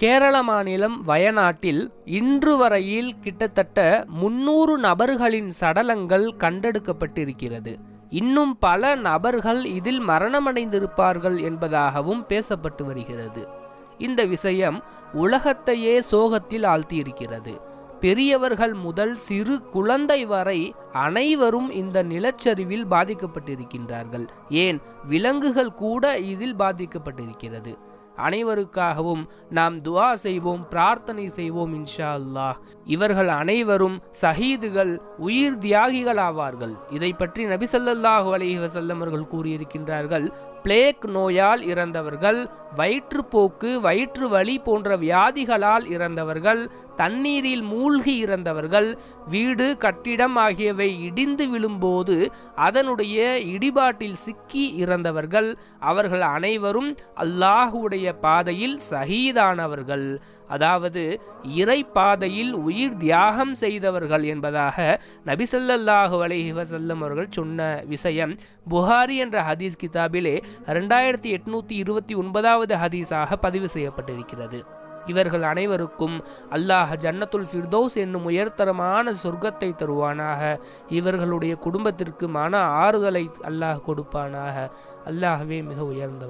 கேரள மாநிலம் வயநாட்டில் இன்று வரையில் கிட்டத்தட்ட முன்னூறு நபர்களின் சடலங்கள் கண்டெடுக்கப்பட்டிருக்கிறது. இன்னும் பல நபர்கள் இதில் மரணமடைந்திருப்பார்கள் என்பதாகவும் பேசப்பட்டு வருகிறது. இந்த விஷயம் உலகத்தையே சோகத்தில் ஆழ்த்தியிருக்கிறது. பெரியவர்கள் முதல் சிறு குழந்தை வரை அனைவரும் இந்த நிலச்சரிவில் பாதிக்கப்பட்டிருக்கின்றார்கள். ஏன்? விலங்குகள் கூட இதில் பாதிக்கப்பட்டிருக்கிறது. அனைவருக்காகவும் நாம் துவா செய்வோம் பிரார்த்தனை செய்வோம் இன்ஷா அல்லாஹ். இவர்கள் அனைவரும் சஹீதுகள் உயிர் தியாகிகள் ஆவார்கள் இதை பற்றி நபிசல்லாஹு ஸல்லல்லாஹு அலைஹி அவர்கள் கூறியிருக்கின்றார்கள் பிளேக் நோயால் இறந்தவர்கள் வயிற்றுப்போக்கு வயிற்று வலி போன்ற வியாதிகளால் இறந்தவர்கள் தண்ணீரில் மூழ்கி இறந்தவர்கள் வீடு கட்டிடம் ஆகியவை இடிந்து விழும்போது அதனுடைய இடிபாட்டில் சிக்கி இறந்தவர்கள் அவர்கள் அனைவரும் அல்லாஹுடைய பாதையில் சஹீதானவர்கள் அதாவது இறை பாதையில் உயிர் தியாகம் செய்தவர்கள் என்பதாக நபிசல்லாஹு அலஹி வசல்லம் அவர்கள் சொன்ன விஷயம். புகாரி என்ற ஹதீஸ் கிதாபிலே ரெண்டாயிரத்தி எட்நூத்தி இருபத்தி ஒன்பதாவது ஹதீஸாக பதிவு செய்யப்பட்டிருக்கிறது. இவர்கள் அனைவருக்கும் அல்லாஹ் ஜன்னத்துல் ஃபிர்தோஸ் என்னும் உயர்தரமான சொர்க்கத்தை தருவானாக. இவர்களுடைய குடும்பத்திற்கு மன ஆறுதலை அல்லாஹ் கொடுப்பானாக. அல்லாஹ்வே மிக உயர்ந்தவர்.